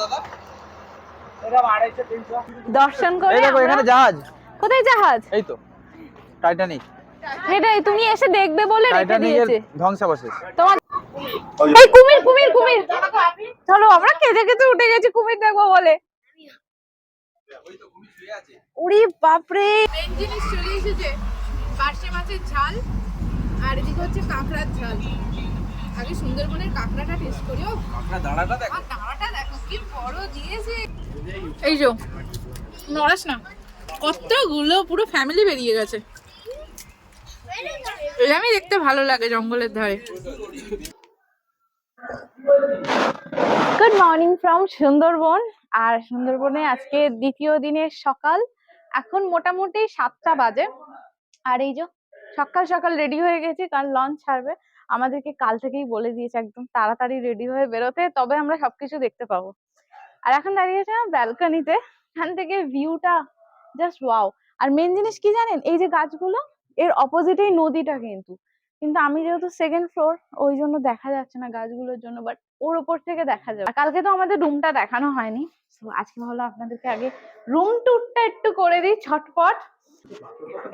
দাদা? দর্শন করে দেখো এখানে জাহাজ। কোথায় জাহাজ? এই তো টাইটানিক সেটাই তুমি এসে দেখবে বলে রেখে দিয়েছে। ধ্বংসাবশেষ। তোমার এই কুমির কুমির কুমির। চলো আমরা কেজে কেজে উঠে গেছি কুমির দেখব বলে। উড়ি বাপরে। মেন জিনিস চলে এসেছে পার্শে মাছের ঝাল আর এদিকে হচ্ছে কাঁকড়ার ঝাল। আগে সুন্দরবনের কাঁকড়াটা টেস্ট করি ও আপনার দাঁড়াটা দেখো এই যে নড়াস না। কতগুলো পুরো ফ্যামিলি বেরিয়ে গেছে। এরকমই দেখতে ভালো লাগে জঙ্গলের ধারে। Good morning from Sundarban. আর সুন্দরবনে আজকে দ্বিতীয় দিনের সকাল। এখন মোটামুটি সাতটা বাজে। আর এই যে সকাল সকাল রেডি হয়ে গেছি কারণ লঞ্চ ছাড়বে। আমাদেরকে কাল থেকেই বলে দিয়েছে, একদম তাড়াতাড়ি রেডি হয়ে বেরোতে, তবে আমরা সবকিছু দেখতে পাবো। আর এখন দাঁড়িয়েছে ব্যালকনিতে এখান থেকে ভিউটা জাস্ট ওয়াও আর মেন জিনিস কি জানেন? এই যে গাছগুলো, এর অপোজিটেই নদীটা কিন্তু। কিন্তু আমি যেহেতু সেকেন্ড ফ্লোর ওই জন্য দেখা যাচ্ছে না গাছগুলোর জন্য বাট ওর ওপর থেকে দেখা যাবে। কালকে তো আমাদের রুমটা দেখানো হয়নি। তো আজকে ভাবলাম আপনাদেরকে আগে রুম ট্যুরটা একটু করে দিই ছটপট।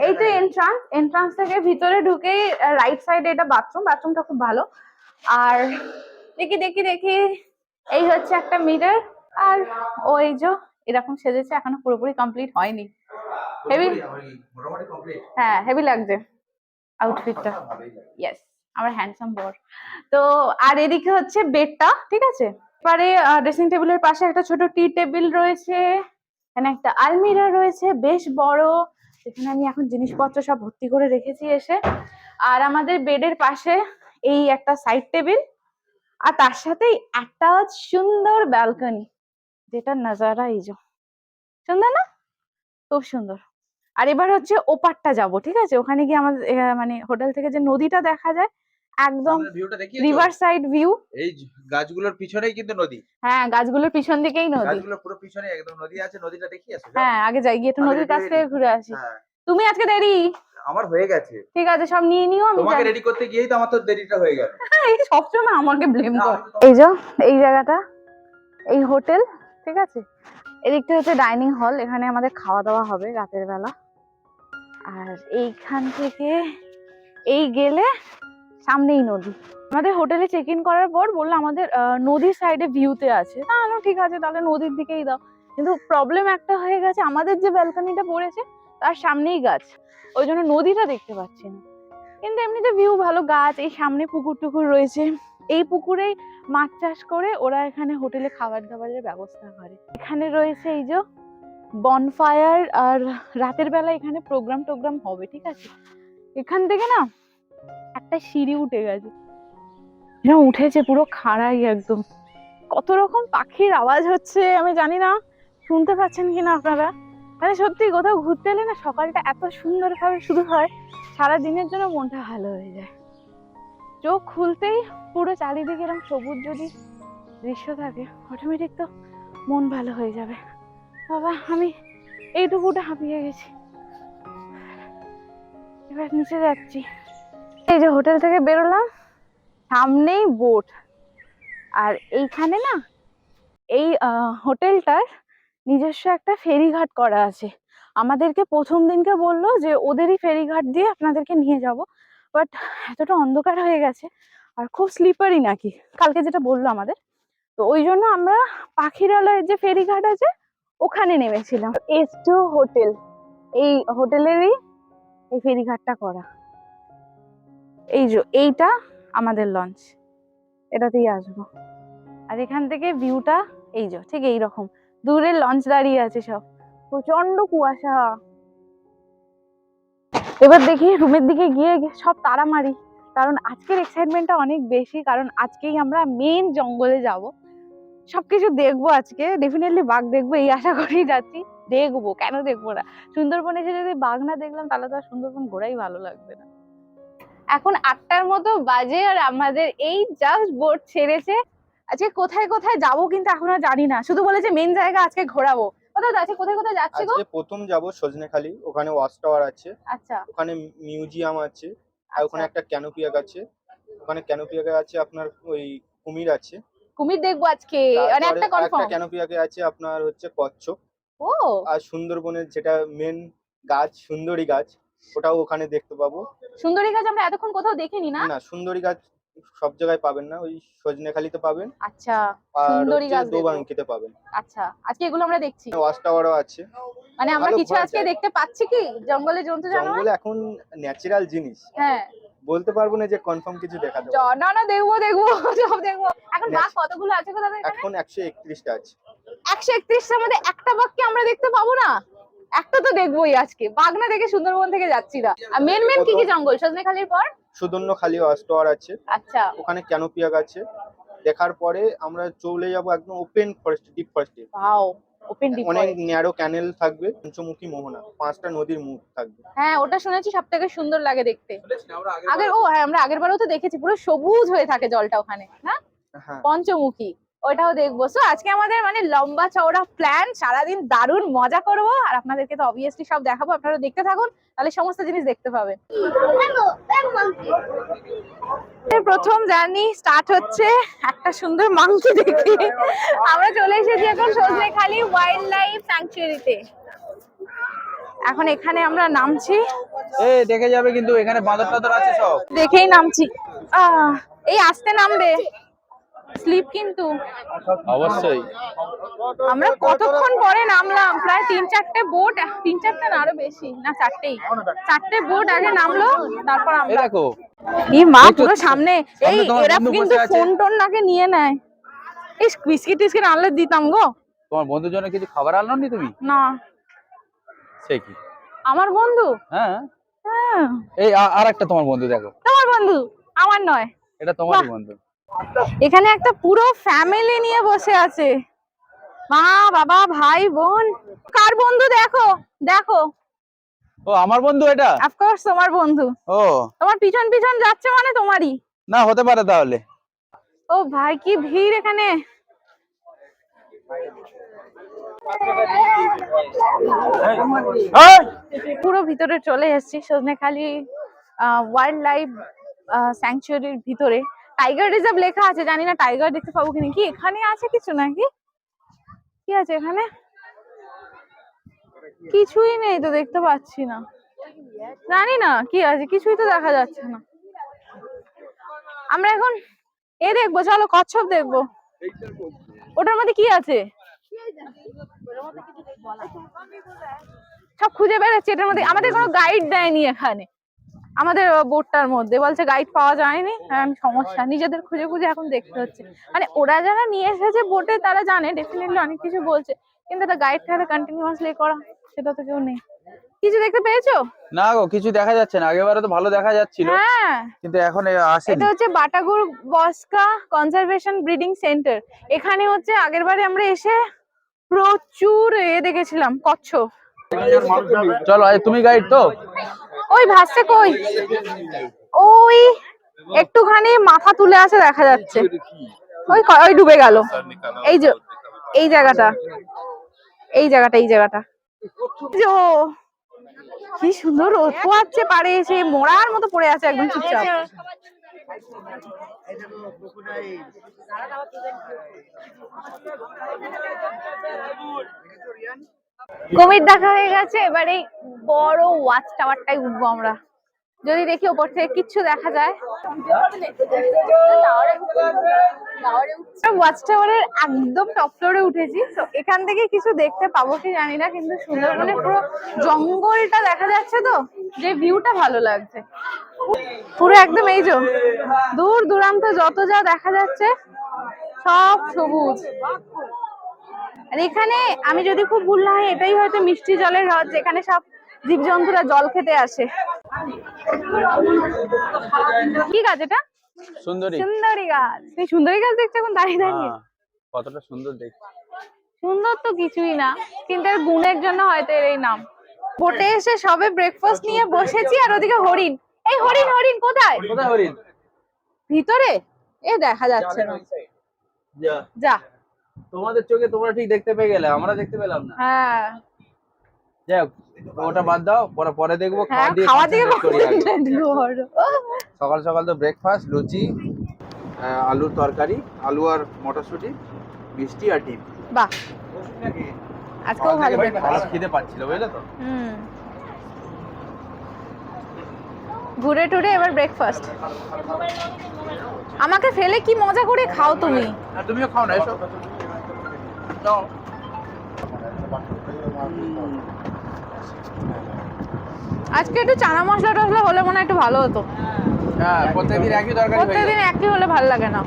এই তো এন্ট্রান্স এন্ট্রান্স থেকে ভিতরে ঢুকেই রাইট সাইডে এটা বাথরুম বাথরুমটা খুব ভালো। আর দেখি দেখি দেখি এই হচ্ছে একটা মিরর আর ওই যে এরকম সেজেছে এখনও পুরোপুরি কমপ্লিট হয়নি। হেভি হ্যাঁ হেভি লাগছে। আউটফিটটা ইয়েস আমার হ্যান্ডসাম বর। তো আর এদিকে হচ্ছে বেডটা ঠিক আছে? এবারে ড্রেসিং টেবিলের পাশে একটা ছোট টি টেবিল রয়েছে। এখানে একটা আলমিরা রয়েছে, বেশ বড়। এখানে আমি এখন জিনিসপত্র সব ভর্তি করে রেখেছি এসে। আর আমাদের বেডের পাশে এই একটা সাইড টেবিল আর তার সাথেই একটা সুন্দর ব্যালকনি যেটা নাজারা এই সুন্দর না? খুব সুন্দর। আর এবার হচ্ছে ওপারটা যাব, ঠিক আছে? ওখানে গিয়ে আমাদের মানে হোটেল থেকে যে নদীটা দেখা যায় একদম ভিউটা রিভার সাইড ভিউ এই গাছগুলোর পিছনেই কিন্তু নদী। হ্যাঁ গাছগুলোর পিছন দিকেই নদী। গাছগুলোর পুরো পিছনে একদম নদী আছে নদীটা দেখি আসো হ্যাঁ আগে যাই গিয়ে একটু নদীর কাছ থেকে ঘুরে আসি। হ্যাঁ। তুমি আজকে দেরি? আমার হয়ে গেছে। ঠিক আছে সব নিয়ে নিও আমি তোমাকে রেডি করতে গিয়েই তো আমার তো দেরিটা হয়ে গেল। এই সবসময় আমাকে ব্লেম কর। এই যে এই জায়গাটা এই হোটেল ঠিক আছে? এদিকটা হচ্ছে ডাইনিং হল এখানে আমাদের খাওয়া দাওয়া হবে রাতের বেলা। আর এইখান থেকে এই গেলে সামনেই নদী। আমাদের হোটেলে চেক ইন করার পর বলল আমাদের নদীর সাইডে ভিউতে আছে। না ঠিক আছে, তাহলে নদীর দিকেই দাও। কিন্তু প্রবলেম একটা হয়ে গেছে, আমাদের যে ব্যালকনিটা পড়েছে, তার সামনেই গাছ। ওই জন্য নদীটা দেখতে পাচ্ছি না। কিন্তু এমনিতে ভিউ ভালো, গাছ, এই সামনে পুকুর টুকুর রয়েছে। এই পুকুরেই মাছ চাষ করে ওরা এখানে হোটেলে খাবার দাবারের ব্যবস্থা করে। এখানে রয়েছে এই যে বনফায়ার আর রাতের বেলা এখানে প্রোগ্রাম টোগ্রাম হবে, ঠিক আছে? এখান থেকে না একটা সিঁড়ি উঠে গেছে। এরকম উঠেছে পুরো খাড়াই একদম। কত রকম পাখির আওয়াজ হচ্ছে আমি জানি না। শুনতে পাচ্ছেন কিনা আপনারা? মানে সত্যি কোথাও ঘুরতে এলে না সকালটা এত সুন্দরভাবে শুরু হয় সারা দিনের জন্য মনটা ভালো হয়ে যায়। চোখ খুলতেই পুরো চারিদিকে এরকম সবুজ যদি দৃশ্য থাকে অটোমেটিক তো মন ভালো হয়ে যাবে। বাবা আমি এইটুকুটা হাঁপিয়ে গেছি। এবার নিচে যাচ্ছি। এই যে হোটেল থেকে বেরোলাম, সামনেই বোট। আর এইখানে না, এই হোটেলটার নিজস্ব একটা ফেরিঘাট করা আছে। আমাদেরকে প্রথম দিনকে বলল যে, ওদেরই ফেরিঘাট দিয়ে আপনাদেরকে নিয়ে যাব। বাট এতটা অন্ধকার হয়ে গেছে, আর খুব স্লিপারি নাকি? কালকে যেটা বলল আমাদের। তো ওই জন্য আমরা পাখিরালয়ের যে ফেরিঘাট আছে, ওখানে নেমেছিলাম। এস টু হোটেল, এই হোটেলেরই এই ফেরিঘাটটা করা। এই যে, এইটা আমাদের লঞ্চ এটাতেই আসব। আর এখান থেকে ভিউটা এই যে, ঠিক এইরকম। দূরে লঞ্চ দাঁড়িয়ে আছে সব। প্রচণ্ড কুয়াশা। এবার দেখি রুমের দিকে গিয়ে সব তাড়া মারি কারণ আজকের এক্সাইটমেন্টটা অনেক বেশি, কারণ আজকেই আমরা মেন জঙ্গলে যাব। সবকিছু দেখব আজকে। ডেফিনেটলি বাঘ দেখব, এই আশা করেই যাচ্ছি। দেখব, কেন দেখব না? সুন্দরবনে এসে যদি বাঘ না দেখলাম, তাহলে তো আর সুন্দরবন ঘোরাই ভালো লাগবে না। এখন আটটার মতো বাজে আর আমাদের এই জাস্ট বোট ছেড়েছে। আজকে কোথায় কোথায় যাব কিন্তু এখনও জানি না। শুধু বলেছে মেন জায়গা আজকে ঘোরাবো। যাচ্ছে কোথায় কোথায় যাচ্ছি গো? আজকে প্রথম যাব সজনেখালি। ওখানে ওয়াচ টাওয়ার আছে। আচ্ছা। ওখানে মিউজিয়াম আছে। আর ওখানে আচ্ছা। একটা ক্যানোপিয়াক আছে। ওখানে ক্যানোপিয়াক আছে আপনার ওই কুমির আছে। কুমির দেখব আজকে। মানে একটা কনফার্ম ক্যানোপিয়াকে আছে আপনার হচ্ছে কচ্ছপ। ও। আর সুন্দরবনের যেটা মেন গাছ সুন্দরী গাছ ওটাও ওখানে দেখতে পাবো। সুন্দরী গাছ আমরা এতক্ষণ কোথাও দেখিনি না? না সুন্দরী গাছ সব জায়গায় পাবেন না ওই সজনেখালিতে পাবেন। আচ্ছা সুন্দরী গাছ। দোবাঙ্কিতে পাবেন। আচ্ছা আজকে এগুলো আমরা দেখছি। ওয়াচ টাওয়ারও আছে। মানে আমরা কিছু আজকে দেখতে পাচ্ছি কি? জঙ্গলে জন্তু জানোয়ার? জঙ্গলে এখন ন্যাচারাল জিনিস। হ্যাঁ। বলতে পারব না যে কনফার্ম কিছু দেখা চ- না না দেখব দেখব সব দেখব। এখন বাঘ কতগুলো আছে কোথাও এখানে? এখন একশো একত্রিশটা আছে। একশো একত্রিশটার মধ্যে একটা বাঘকে আমরা দেখতে পাবো না? একটা তো দেখবোই আজকে। বাঘ না দেখে সুন্দরবন থেকে যাচ্ছি না। আর মেন মেন কি কি জঙ্গল? সজনেখালির পর? সুদন্য খালি ওয়াচ আছে। আচ্ছা। ওখানে ক্যানোপিয়া আছে। দেখার পরে আমরা চলে যাব একদম ওপেন ফরেস্ট ডিপ ফরেস্টে ভাও ওপেন ডিপ অনেক ন্যারো ক্যানেল থাকবে পঞ্চমুখী মোহনা। পাঁচটা নদীর মুখ থাকবে। হ্যাঁ ওটা শুনেছি সব থেকে সুন্দর লাগে দেখতে। আগের ও হ্যাঁ আমরা আগের বারও তো দেখেছি পুরো সবুজ হয়ে থাকে জলটা ওখানে না? হ্যাঁ। পঞ্চমুখী। ওটাও দেখব। সো আজকে আমাদের মানে লম্বা চওড়া প্ল্যান সারাদিন দারুণ মজা করব। আর আপনাদেরকে তো অবভিয়াসলি সব দেখাবো আপনারা দেখতে থাকুন তাহলে সমস্ত জিনিস দেখতে পাবেন। প্রথম জার্নি স্টার্ট হচ্ছে একটা সুন্দর মাংকি দেখে। আমরা চলে এসেছি এখন সজনেখালি ওয়াইল্ড লাইফ স্যাংচুয়ারিতে এখন এখানে আমরা নামছি। এ দেখে যাবে কিন্তু এখানে বাঁদর টাদর আছে সব। দেখেই নামছি। এই আসতে নামবে। স্লিপ কিন্তু। অবশ্যই। আমরা কতক্ষণ পরে নামলাম? প্রায় তিন চারটে বোট তিন চারটে না আরও বেশি। না চারটেই। চারটে বোট আগে নামলো তারপর আমরা। দেখো। এই মা পুরো সামনে। এই এরা কিন্তু ফোন টোন নাকি নিয়ে নেয়। এই বিস্কিট টিস্কিট আনলে দিতাম গো। তোমার বন্ধুর জন্য কিছু খাবার আনলো নি তুমি? না। সে কি? আমার বন্ধু? হ্যাঁ? হ্যাঁ। এই আর একটা তোমার বন্ধু দেখো। তোমার বন্ধু? আমার নয়। এটা তোমারই বন্ধু। এখানে একটা পুরো ফ্যামিলি নিয়ে বসে আছে। মা বাবা ভাই বোন কার বন্ধু দেখো দেখো। ও আমার বন্ধু এটা? অফকোর্স তোমার বন্ধু। ও। তোমার পিছন পিছন যাচ্ছে মানে তোমারই। না হতে পারে তাহলে। ও ভাই কি ভিড় এখানে। পুরো ভিতরে চলে এসেছি সজনেখালি ওয়াইল্ড লাইফ স্যাংচুয়ারির ভিতরে। টাইগার রিজার্ভ লেখা আছে, জানি না টাইগার দেখতে পাবো কিনা। কি, এখানে আছে কিছু নাকি? কি আছে এখানে? কিছুই নেই তো, দেখতে পাচ্ছি না। জানি না কি আছে, কিছুই তো দেখা যাচ্ছে না। আমরা এখন এ দেখব, চলো কচ্ছপ দেখব। ওটার মধ্যে কি আছে? সব খুঁজে বেড়াচ্ছি, এটার মধ্যে আমাদের কোনো গাইড দেয়নি এখানে। আমাদের বোটটার মধ্যে। বলছে গাইড পাওয়া যায়নি? হ্যাঁ সমস্যা। নিজেদের খুঁজে খুঁজে এখন দেখতে হচ্ছে। মানে ওরা যারা নিয়ে এসেছে বোটে তারা জানে ডেফিনেটলি অনেক কিছু বলছে। কিন্তু একটা গাইড থাকে কন্টিনিউয়াসলি করা সেটা তো কেউ নেই। কিছু দেখতে পেয়েছ? না গো কিছু দেখা যাচ্ছে না। আগেবারে তো ভালো দেখা যাচ্ছিল। হ্যাঁ। কিন্তু এখন এ আসেনি। এটা হচ্ছে বাটাগুর বস্কা কনজারভেশন ব্রিডিং সেন্টার। এখানে হচ্ছে আগের বারে আমরা এসে প্রচুর এ দেখেছিলাম কচ্ছপ। চলো তুমি গাইড তো? ওই ভাসছে কই? ওই একটুখানি মাথা তুলে আছে দেখা যাচ্ছে। ওই ওই ডুবে গেল। এই যে, এই জায়গাটা। এই জায়গাটা এই জায়গাটা। যো কি সুন্দর রোদ পোয়াচ্ছে পারে এসে, মোড়ার মতো পড়ে আছে একদম চুপচাপ। কুমির দেখা হয়ে গেছে, এবারে এই বড় ওয়াচ টাওয়ারটাই উঠবো আমরা। যদি দেখি ওপর থেকে কিচ্ছু দেখা যায়। ওয়াচ টাওয়ারের একদম টপ ফ্লোরে উঠেছি, তো এখান থেকে কিছু দেখতে পাবো কি জানি না, কিন্তু সুন্দরবনে পুরো জঙ্গলটা দেখা যাচ্ছে তো, যে ভিউটা ভালো লাগছে। পুরো একদম এই যে, দূর দূরান্ত যত যা দেখা যাচ্ছে, সব সবুজ। আর এখানে আমি যদি খুব ভুল না হয় এটাই হয়তো মিষ্টি জলের হ্রদ যেখানে সব জীবজন্তুরা জল খেতে আসে। কি গাছ এটা? সুন্দরী। সুন্দরী গাছ। এই সুন্দরী গাছ দেখছ এখন? দাঁড়িয়ে দাঁড়িয়ে। হ্যাঁ, কতটা সুন্দর দেখতে সুন্দর তো কিছুই না কিন্তু এর গুণের জন্য হয়তো এর এই নাম। বোটে এসে সবে ব্রেকফাস্ট নিয়ে বসেছি আর ওদিকে হরিণ। এই হরিণ হরিণ কোথায়? কোথায় হরিণ? ভিতরে? এ দেখা যাচ্ছে না। যা। যা। তোমাদের চোখে তোমরা ঠিক দেখতে পেয়ে গেলে আমরা দেখতে পেলাম না। হ্যাঁ। যাই হোক, ওটা বাদ দাও পরে পরে দেখব হ্যাঁ খাওয়া দিয়ে খাওয়া দিয়ে। সকাল সকাল তো ব্রেকফাস্ট লুচি আলুর তরকারি আলু আর মটরশুঁটি মিষ্টি আর ডিম। বাহ। আজকেও ভালো ভালো খিদে পাচ্ছিল বুঝলে তো? হুম। ঘুরে টুরে এবার ব্রেকফাস্ট আমাকে ফেলে কি মজা করে খাও তুমি? আর তুমিও খাও না এসো। নাও। আজকে একটু চানা মশলা টসলা হলে মনে হয় একটু ভালো হতো। হ্যাঁ প্রত্যেকদিন একই তরকারি প্রত্যেকদিন একই হলে ভালো লাগে না।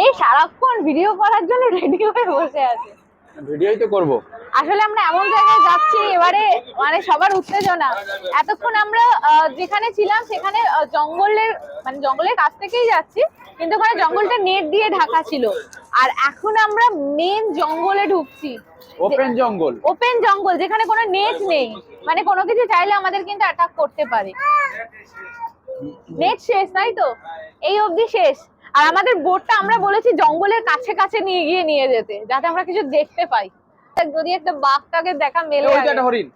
এই সারাক্ষণ ভিডিও করার জন্য রেডি হয়ে বসে আছে। ভিডিওই তো করব। আসলে আমরা এমন জায়গায় যাচ্ছি এবারে মানে সবার উত্তেজনা। এতক্ষণ আমরা আহ, যেখানে ছিলাম সেখানে জঙ্গলের মানে জঙ্গলের কাছ থেকেই যাচ্ছি কিন্তু ওখানে জঙ্গলটা নেট দিয়ে ঢাকা ছিল। আর এখন আমরা মেন জঙ্গলে ঢুকছি। ওপেন জঙ্গল। ওপেন জঙ্গল যেখানে কোনো নেট নেই। মানে কোনো কিছু চাইলে আমাদের কিন্তু অ্যাটাক করতে পারে। নেট শেষ তাই তো? এই অবধি শেষ। আর আমাদের বোটটা আমরা বলেছি জঙ্গলের কাছে কাছে নিয়ে গিয়ে নিয়ে যেতে যাতে আমরা কিছু দেখতে পাই। যদি একটা বাঘটাকে দেখা মেলে হরিণ।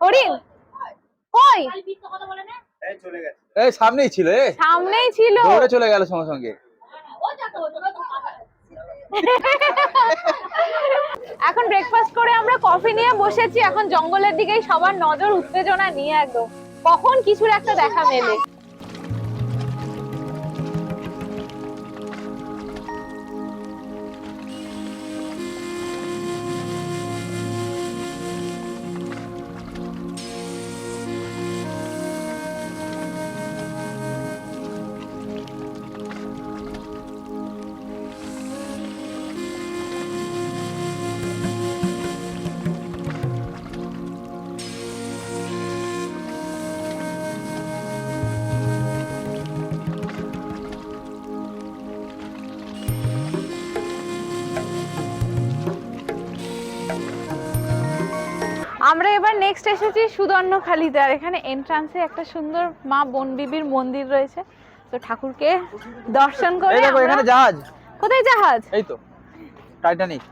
হরিণ? কই? এই সামনেই ছিল এ। সামনেই ছিল। দৌড়ে চলে গেল সঙ্গে সঙ্গে। এখন ব্রেকফাস্ট করে আমরা কফি নিয়ে বসেছি, এখন জঙ্গলের দিকেই সবার নজর উত্তেজনা নিয়ে একদম। কখন কিছুর একটা দেখা মেলে। আমরা এবার নেক্সট এসেছি সুদর্ণখালিতে আর এখানে এন্ট্রান্সে একটা সুন্দর মা বনবিবির মন্দির রয়েছে। তো ঠাকুরকে দর্শন করে এই দেখো আমরা- এখানে জাহাজ। কোথায় জাহাজ? এই তো টাইটানিক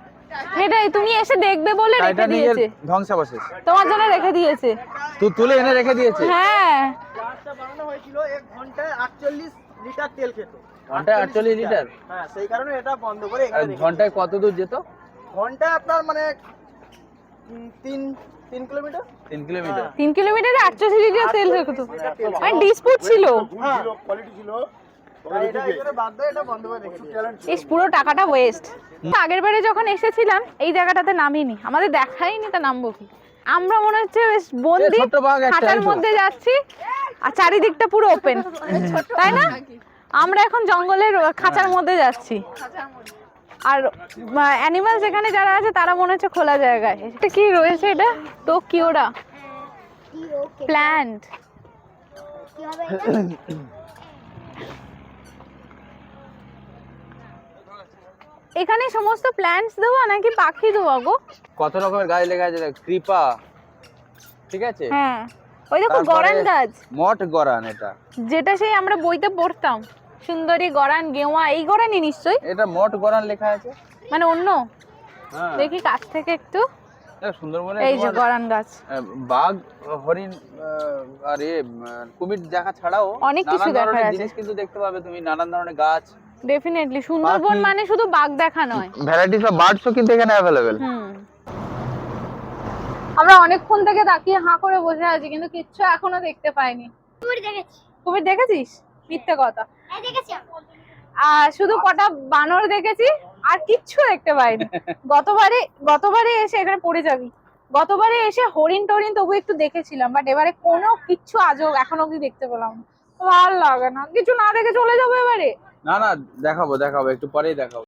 সেটাই তুমি এসে দেখবে বলে রেখে দিয়েছে। ধ্বংসাবশেষ। তোমার জন্য রেখে দিয়েছে। তুই তুলে এনে রেখে দিয়েছে? হ্যাঁ। জাহাজটা বানানো হয়েছিল এক ঘন্টায় আটচল্লিশ লিটার তেল খেত। ঘন্টায় আটচল্লিশ লিটার। হ্যাঁ সেই কারণে এটা বন্ধ করে এখানে ঘন্টায় কত দূর যেত? ঘন্টায় আপনার মানে তিন তিন কিলোমিটার? কিলোমিটার। তিন কিলোমিটারে আটচল্লিশ লিটার তেল রেখে মানে ডিসপুট ছিল। হ্যাঁ। হয়ে দিয়েছে ইস পুরো টাকাটা ওয়েস্ট আগের বারে যখন এসেছিলাম এই জায়গাটাতে নামিনি। আমাদের দেখাইনি তা নামবো কি আমরা মনে হচ্ছে বেশ বন্দি। তো। মধ্যে যাচ্ছি। আর চারিদিকটা পুরো ওপেন তাই না? আমরা এখন জঙ্গলের খাঁচার মধ্যে যাচ্ছি। আর অ্যানিমাল যেখানে যারা আছে তারা মনে হচ্ছে খোলা জায়গায়। এটা কি রয়েছে এটা? কি প্ল্যান্ট এখানে সমস্ত প্ল্যান্টস দেওয়া নাকি পাখি দেওয়া গো? কত রকমের গাছ লেখা আছে কৃপা। ঠিক আছে? হ্যাঁ। ওই দেখো গরান গাছ। মঠ গরান এটা। যেটা সেই আমরা বইতে পড়তাম। সুন্দরী গরান গেওয়া এই গরানই নিশ্চয়ই? এটা মঠ গরান লেখা আছে। মানে অন্য? হ্যাঁ। দেখি কাছ থেকে একটু। সুন্দরবনে এই যে গরান গাছ। বাঘ হরিণ আর এ কুমির দেখা ছাড়াও অনেক কিছু দেখার আছে। জিনিস কিন্তু দেখতে পাবে তুমি নানান ধরনের গাছ। ডেফিনেটলি সুন্দরবন মানে শুধু বাঘ দেখা নয়। ভ্যারাইটিস অফ বার্ডসও কিন্তু এখানে অ্যাভেলেবেল হুম। আমরা অনেকক্ষণ থেকে তাকিয়ে হাঁ করে বসে আছি কিন্তু কিচ্ছু এখনও দেখতে পাইনি। কুমির দেখেছি। কুমির দেখেছিস? মিথ্যে কথা। হ্যাঁ আর শুধু কটা বানর দেখেছি আর কিচ্ছু দেখতে পাইনি। গতবারে গতবারে এসে এখানে পড়ে যাবি। গতবারে এসে হরিণ টরিন তবু একটু দেখেছিলাম বাট এবারে কোনো কিচ্ছু আজও এখন অব্দি দেখতে পেলাম না। ভালো লাগে না। কিছু না দেখে চলে যাব এবারে? না না দেখাবো দেখাবো একটু পরেই দেখাবো।